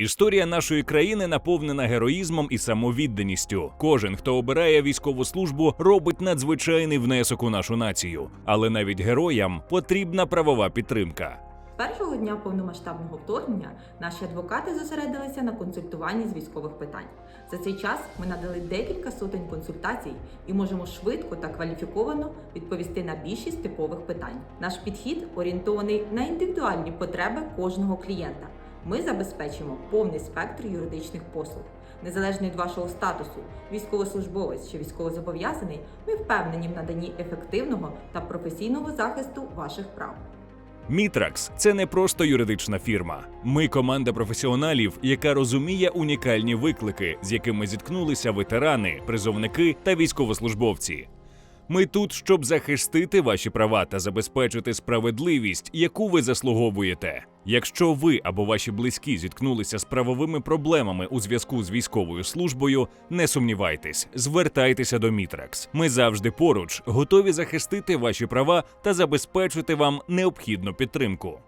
Історія нашої країни наповнена героїзмом і самовідданістю. Кожен, хто обирає військову службу, робить надзвичайний внесок у нашу націю. Але навіть героям потрібна правова підтримка. Першого дня повномасштабного вторгнення наші адвокати зосередилися на консультуванні з військових питань. За цей час ми надали декілька сотень консультацій і можемо швидко та кваліфіковано відповісти на більшість типових питань. Наш підхід орієнтований на індивідуальні потреби кожного клієнта. Ми забезпечимо повний спектр юридичних послуг. Незалежно від вашого статусу, військовослужбовець чи військовозобов'язаний, ми впевнені в наданні ефективного та професійного захисту ваших прав. Мітракс це не просто юридична фірма. Ми команда професіоналів, яка розуміє унікальні виклики, з якими зіткнулися ветерани, призовники та військовослужбовці. Ми тут, щоб захистити ваші права та забезпечити справедливість, яку ви заслуговуєте. Якщо ви або ваші близькі зіткнулися з правовими проблемами у зв'язку з військовою службою, не сумнівайтесь, звертайтеся до Мітракс. Ми завжди поруч, готові захистити ваші права та забезпечити вам необхідну підтримку.